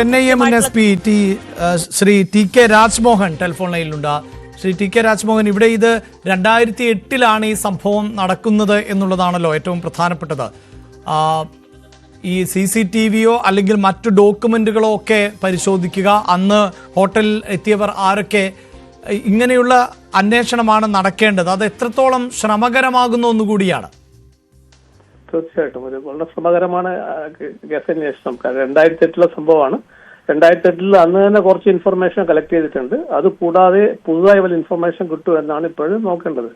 N I M N S P T Shri T K Rajmohan telephone ലൈനിലുണ്ട്. Shri T K Rajmohan ഇവിടെ ഇത് രണ്ടായിരത്തി എട്ടിലാണ് ഈ സംഭവം നടക്കുന്നത് എന്നുള്ളതാണല്ലോ ഏറ്റവും പ്രധാനപ്പെട്ടത്. ഈ സി സി ടി വിയോ അല്ലെങ്കിൽ മറ്റു ഡോക്യുമെന്റുകളോ ഒക്കെ പരിശോധിക്കുക. അന്ന് ഹോട്ടലിൽ എത്തിയവർ ആരൊക്കെ ഇങ്ങനെയുള്ള അന്വേഷണമാണ് നടക്കേണ്ടത്. അത് എത്രത്തോളം ശ്രമകരമാകുന്ന ഒന്നുകൂടിയാണ് തീർച്ചയായിട്ടും. ഒരു വളരെ ശ്രമകരമാണ് കേസ് അന്വേഷണം രണ്ടായിരത്തി എട്ടിലെ സംഭവമാണ്. രണ്ടായിരത്തി എട്ടിൽ അന്ന് തന്നെ കുറച്ച് ഇൻഫർമേഷൻ കളക്ട് ചെയ്തിട്ടുണ്ട്. അത് കൂടാതെ പുതുതായി വല്ല ഇൻഫർമേഷൻ കിട്ടും എന്നാണ് ഇപ്പോഴും നോക്കേണ്ടത്.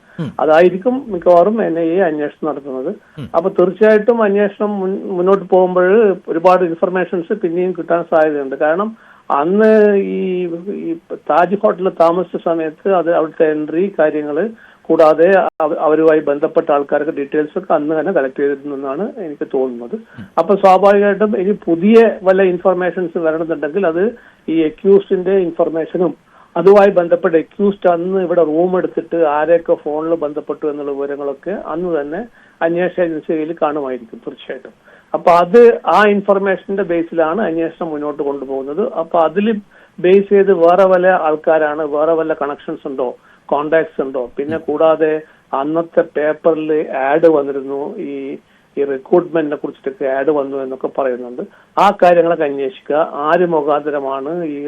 അതായിരിക്കും മിക്കവാറും എൻ ഐ എ അന്വേഷണം നടത്തുന്നത്. അപ്പൊ തീർച്ചയായിട്ടും അന്വേഷണം മുന്നോട്ട് പോകുമ്പോൾ ഒരുപാട് ഇൻഫർമേഷൻസ് പിന്നെയും കിട്ടാൻ സാധ്യതയുണ്ട്. കാരണം അന്ന് ഈ ഈ താജ് ഹോട്ടലിൽ താമസിച്ച സമയത്ത് അത് അവിടുത്തെ എൻട്രി കാര്യങ്ങൾ കൂടാതെ അവരുമായി ബന്ധപ്പെട്ട ആൾക്കാർക്ക് ഡീറ്റെയിൽസ് ഒക്കെ അന്ന് തന്നെ കളക്ട് ചെയ്തിരുന്നെന്നാണ് എനിക്ക് തോന്നുന്നത്. അപ്പൊ സ്വാഭാവികമായിട്ടും ഇനി പുതിയ വല്ല ഇൻഫർമേഷൻസ് വരണമെന്നുണ്ടെങ്കിൽ അത് ഈ അക്യൂസ്ഡിന്റെ ഇൻഫർമേഷനും അതുമായി ബന്ധപ്പെട്ട് അക്യൂസ്ഡ് അന്ന് ഇവിടെ റൂം എടുത്തിട്ട് ആരെയൊക്കെ ഫോണിൽ ബന്ധപ്പെട്ടു എന്നുള്ള വിവരങ്ങളൊക്കെ അന്ന് തന്നെ അന്വേഷണ ഏജൻസിയിൽ കാണുമായിരിക്കും തീർച്ചയായിട്ടും. അപ്പൊ അത് ആ ഇൻഫർമേഷന്റെ ബേസിലാണ് അന്വേഷണം മുന്നോട്ട് കൊണ്ടുപോകുന്നത്. അപ്പൊ അതിൽ ബേസ് ചെയ്ത് വേറെ വല്ല ആൾക്കാരാണ് വേറെ വല്ല കണക്ഷൻസ് ഉണ്ടോ? കോണ്ടാക്ട്സ് ഉണ്ടോ? പിന്നെ കൂടാതെ അന്നത്തെ പേപ്പറിൽ ആഡ് വന്നിരുന്നു ഈ ഈ റിക്രൂട്ട്മെന്റിനെ കുറിച്ചിട്ടൊക്കെ ആഡ് വന്നു എന്നൊക്കെ പറയുന്നുണ്ട്. ആ കാര്യങ്ങളൊക്കെ അന്വേഷിക്കുക. ആര് മുഖാന്തരമാണ് ഈ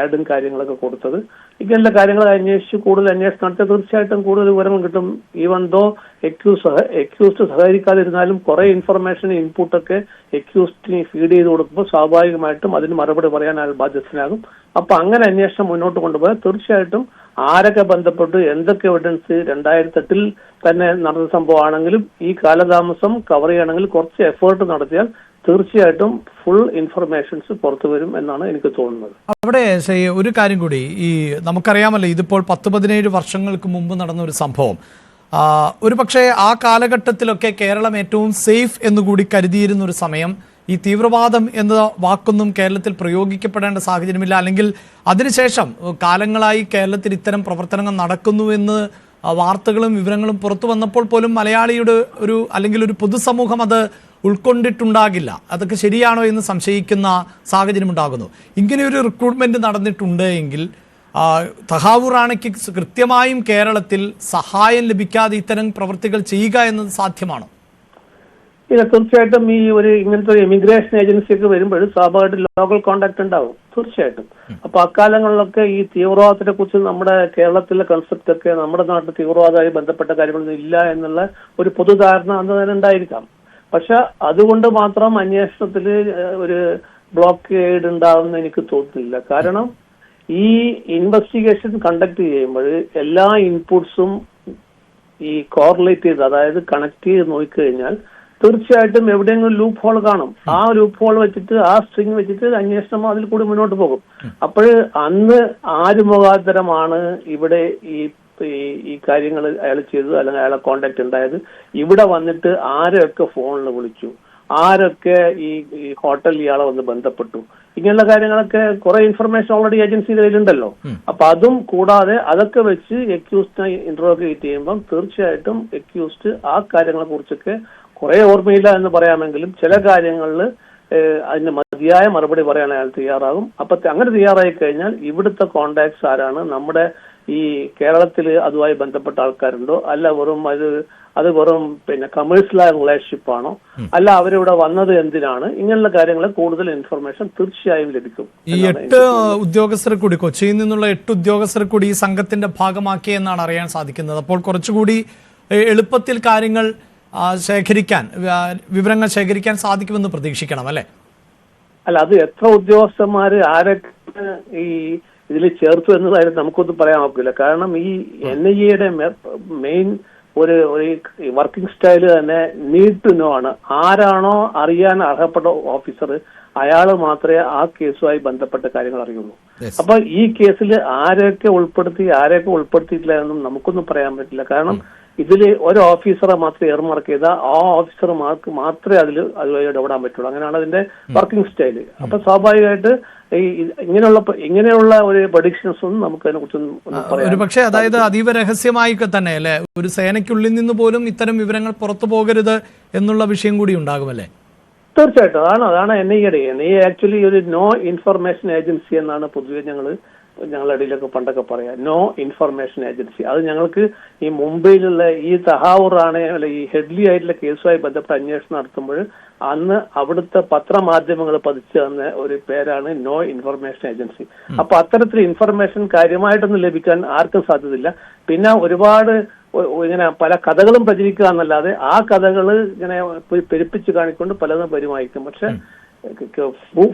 ആഡും കാര്യങ്ങളൊക്കെ കൊടുത്തത്? ഇങ്ങനെയുള്ള കാര്യങ്ങൾ അന്വേഷിച്ച് കൂടുതൽ അന്വേഷണം നടത്തിയാൽ തീർച്ചയായിട്ടും കൂടുതൽ വിവരങ്ങൾ കിട്ടും. ഈവൻ ദോ എക്യൂസ് എക്യൂസ്ഡ് സഹകരിക്കാതിരുന്നാലും കുറെ ഇൻഫർമേഷൻ ഇൻപുട്ടൊക്കെ എക്യൂസ്ഡിന് ഫീഡ് ചെയ്ത് കൊടുക്കുമ്പോൾ സ്വാഭാവികമായിട്ടും അതിന് മറുപടി പറയാൻ ബാധ്യസ്ഥനാകും. അപ്പൊ അങ്ങനെ അന്വേഷണം മുന്നോട്ട് കൊണ്ടുപോയാൽ തീർച്ചയായിട്ടും ആരൊക്കെ ബന്ധപ്പെട്ട് എന്തൊക്കെ എവിഡൻസ് രണ്ടായിരത്തി എട്ടിൽ തന്നെ നടന്ന സംഭവമാണെങ്കിലും ഈ കാലതാമസം കവർ ചെയ്യണമെങ്കിൽ കുറച്ച് എഫേർട്ട് നടത്തിയാൽ തീർച്ചയായിട്ടും ഫുൾ ഇൻഫർമേഷൻസ് പുറത്തു വരും എന്നാണ് എനിക്ക് തോന്നുന്നത്. അവിടെ ഒരു കാര്യം കൂടി. ഈ നമുക്കറിയാമല്ലോ ഇതിപ്പോൾ പത്ത് പതിനേഴ് വർഷങ്ങൾക്ക് മുമ്പ് നടന്ന ഒരു സംഭവം. ഒരു പക്ഷേ ആ കാലഘട്ടത്തിലൊക്കെ കേരളം ഏറ്റവും സേഫ് എന്നുകൂടി കരുതിയിരുന്ന ഒരു സമയം ഈ തീവ്രവാദം എന്ന വാക്കൊന്നും കേരളത്തിൽ പ്രയോഗിക്കപ്പെടേണ്ട സാഹചര്യമില്ല. അല്ലെങ്കിൽ അതിനുശേഷം കാലങ്ങളായി കേരളത്തിൽ ഇത്തരം പ്രവർത്തനങ്ങൾ നടക്കുന്നുവെന്ന് വാർത്തകളും വിവരങ്ങളും പുറത്തു വന്നപ്പോൾ പോലും മലയാളിയുടെ ഒരു അല്ലെങ്കിൽ ഒരു പൊതുസമൂഹം അത് ഉൾക്കൊണ്ടിട്ടുണ്ടാകില്ല. അതൊക്കെ ശരിയാണോ എന്ന് സംശയിക്കുന്ന സാഹചര്യം ഉണ്ടാകുന്നു ഇങ്ങനെയൊരു റിക്രൂട്ട്മെന്റ് നടന്നിട്ടുണ്ട് എങ്കിൽ തഹാവൂർ റാണയ്ക്ക് കൃത്യമായും കേരളത്തിൽ സഹായം ലഭിക്കാതെ ഇത്തരം പ്രവൃത്തികൾ ചെയ്യുക എന്നത് സാധ്യമാണോ? ഇല്ല തീർച്ചയായിട്ടും ഈ ഒരു ഇങ്ങനത്തെ ഒരു ഇമിഗ്രേഷൻ ഏജൻസി ഒക്കെ വരുമ്പോൾ സ്വാഭാവികമായിട്ടും ലോക്കൽ കോണ്ടാക്ട് ഉണ്ടാവും. തീർച്ചയായിട്ടും. അപ്പൊ അക്കാലങ്ങളിലൊക്കെ ഈ തീവ്രവാദത്തെ കുറിച്ച് നമ്മുടെ കേരളത്തിലെ കൺസെപ്റ്റ് ഒക്കെ നമ്മുടെ നാട്ടിൽ തീവ്രവാദമായി ബന്ധപ്പെട്ട കാര്യങ്ങളൊന്നും ഇല്ല എന്നുള്ള ഒരു പൊതുധാരണ അന്ന് തന്നെ ഉണ്ടായിരിക്കാം. പക്ഷെ അതുകൊണ്ട് മാത്രം അന്വേഷണത്തിൽ ഒരു ബ്ലോക്കേഡ് ഉണ്ടാവുമെന്ന് എനിക്ക് തോന്നുന്നില്ല. കാരണം ഈ ഇൻവെസ്റ്റിഗേഷൻ കണ്ടക്ട് ചെയ്യുമ്പോൾ എല്ലാ ഇൻപുട്സും ഈ കോറിലേറ്റ് ചെയ്ത് അതായത് കണക്ട് ചെയ്ത് നോക്കിക്കഴിഞ്ഞാൽ തീർച്ചയായിട്ടും എവിടെയെങ്കിലും ലൂപ്പ് ഹോൾ കാണും. ആ ലൂപ്പ് ഹോൾ വെച്ചിട്ട് ആ സ്ട്രിങ് വെച്ചിട്ട് അന്വേഷണം അതിൽ കൂടി മുന്നോട്ട് പോകും. അപ്പോൾ അന്ന് ആര് മുഖാന്തരമാണ് ഇവിടെ ഈ ഈ- കാര്യങ്ങൾ അയാൾ ചെയ്തത് അല്ലെങ്കിൽ അയാളെ കോണ്ടാക്ട് ഉണ്ടായത്. ഇവിടെ വന്നിട്ട് ആരൊക്കെ ഫോണിൽ വിളിച്ചു? ആരൊക്കെ ഈ ഈ ഹോട്ടലിൽ ഇയാളെ വന്ന് ബന്ധപ്പെട്ടു? ഇങ്ങനെയുള്ള കാര്യങ്ങളൊക്കെ കുറെ ഇൻഫർമേഷൻ ഓൾറെഡി ഏജൻസിയുടെ കയ്യിലുണ്ടല്ലോ. അപ്പൊ അതും കൂടാതെ അതൊക്കെ വെച്ച് എക്യൂസ്റ്റിനെ ഇന്റർവോഗേറ്റ് ചെയ്യുമ്പം തീർച്ചയായിട്ടും എക്യൂസ്ഡ് ആ കാര്യങ്ങളെ കുറിച്ചൊക്കെ കുറെ ഓർമ്മയില്ല എന്ന് പറയാമെങ്കിലും ചില കാര്യങ്ങളിൽ അതിന് മതിയായ മറുപടി പറയാൻ അയാൾ തയ്യാറാകും. അപ്പൊ അങ്ങനെ തയ്യാറായി കഴിഞ്ഞാൽ ഇവിടുത്തെ കോണ്ടാക്ട്സ് ആരാണ്? നമ്മുടെ ഈ കേരളത്തിൽ അതുമായി ബന്ധപ്പെട്ട ആൾക്കാരുണ്ടോ? അല്ല വെറും അത് അത് വെറും പിന്നെ കമേഴ്സ്യലായ റിലേഷൻഷിപ്പ് ആണോ? അല്ല അവരിവിടെ വന്നത് എന്തിനാണ്? ഇങ്ങനെയുള്ള കാര്യങ്ങൾ കൂടുതൽ ഇൻഫർമേഷൻ തീർച്ചയായും ലഭിക്കും ഈ എട്ട് ഉദ്യോഗസ്ഥർ കൂടി കൊച്ചിയിൽ നിന്നുള്ള എട്ട് ഉദ്യോഗസ്ഥർ കൂടി ഈ സംഘത്തിന്റെ ഭാഗമാക്കിയെന്നാണ് അറിയാൻ സാധിക്കുന്നത്. അപ്പോൾ കുറച്ചുകൂടി എളുപ്പത്തിൽ കാര്യങ്ങൾ ശേഖരിക്കാൻ വിവരങ്ങൾ ശേഖരിക്കാൻ സാധിക്കുമെന്ന് പ്രതീക്ഷിക്കണം അല്ലേ? അല്ല അത് എത്ര ഉദ്യോഗസ്ഥന്മാര് ആരൊക്കെ ഈ ഇതിൽ ചേർത്തു എന്നതായാലും നമുക്കൊന്നും പറയാൻ ഒക്കില്ല കാരണം ഈ എൻ ഐ എയുടെ മെയിൻ ഒരു ഒരു വർക്കിംഗ് സ്റ്റൈൽ തന്നെ നീഡ് ടു നോ ആണ്. ആരാണോ അറിയാൻ അർഹപ്പെട്ട ഓഫീസർ അയാൾ മാത്രമേ ആ കേസുമായി ബന്ധപ്പെട്ട കാര്യങ്ങൾ അറിയുള്ളൂ. അപ്പൊ ഈ കേസിൽ ആരെയൊക്കെ ഉൾപ്പെടുത്തി ആരെയൊക്കെ ഉൾപ്പെടുത്തിയിട്ടില്ല എന്നും നമുക്കൊന്നും പറയാൻ പറ്റില്ല. കാരണം ഇതിൽ ഒരു ഓഫീസറെ മാത്രം എയർമാർക്ക് ചെയ്ത ആ ഓഫീസർമാർക്ക് മാത്രമേ അതിൽ അതുമായി ഇടപെടാൻ പറ്റുള്ളൂ. അങ്ങനെയാണ് അതിന്റെ വർക്കിംഗ് സ്റ്റൈൽ അപ്പൊ സ്വാഭാവികമായിട്ട് ഈ ഇങ്ങനെയുള്ള ഇങ്ങനെയുള്ള ഒരു പ്രഡിക്ഷൻസ് ഒന്നും നമുക്ക് അതിനെ കുറിച്ചൊന്നും ഒരു പക്ഷേ അതായത് അതീവ രഹസ്യമായി തന്നെ അല്ലേ? ഒരു സേനയ്ക്കുള്ളിൽ നിന്ന് പോലും ഇത്തരം വിവരങ്ങൾ പുറത്തു പോകരുത് എന്നുള്ള വിഷയം കൂടി ഉണ്ടാകുമല്ലേ തീർച്ചയായിട്ടും. അതാണ് അതാണ് N I N I actually ഒരു നോ ഇൻഫർമേഷൻ ഏജൻസി എന്നാണ് പൊതുവെ ഞങ്ങൾ ഞങ്ങളുടെ ഇടയിലൊക്കെ പണ്ടൊക്കെ പറയാം നോ ഇൻഫർമേഷൻ ഏജൻസി അത് ഞങ്ങൾക്ക് ഈ മുംബൈയിലുള്ള ഈ തഹാവൂറാണ് അല്ല ഈ ഹെഡ്ലി ആയിട്ടുള്ള കേസുമായി ബന്ധപ്പെട്ട് അന്വേഷണം നടത്തുമ്പോൾ അന്ന് അവിടുത്തെ പത്രമാധ്യമങ്ങൾ പതിച്ചു തന്ന ഒരു പേരാണ് നോ ഇൻഫർമേഷൻ ഏജൻസി അപ്പൊ അത്തരത്തിൽ ഇൻഫർമേഷൻ കാര്യമായിട്ടൊന്നും ലഭിക്കാൻ ആർക്കും സാധ്യതയില്ല. പിന്നെ ഒരുപാട് ഇങ്ങനെ പല കഥകളും പ്രചരിക്കുക എന്നല്ലാതെ ആ കഥകൾ ഇങ്ങനെ പെരുപ്പിച്ച് കാണിക്കൊണ്ട് പലതും പരിമായിക്കും പക്ഷെ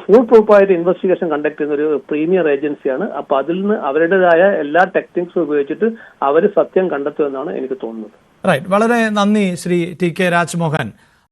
ഫുൾ പ്രൂഫായിട്ട് ഇൻവെസ്റ്റിഗേഷൻ കണ്ടക്ട് ചെയ്യുന്ന ഒരു പ്രീമിയർ ഏജൻസിയാണ് അപ്പൊ അതിൽ നിന്ന് അവരുടേതായ എല്ലാ ടെക്നിക്സും ഉപയോഗിച്ചിട്ട് അവർ സത്യം കണ്ടെത്തുമെന്നാണ് എനിക്ക് തോന്നുന്നത്. റൈറ്റ് വളരെ നന്ദി ശ്രീ ടി കെ രാജ്മോഹൻ.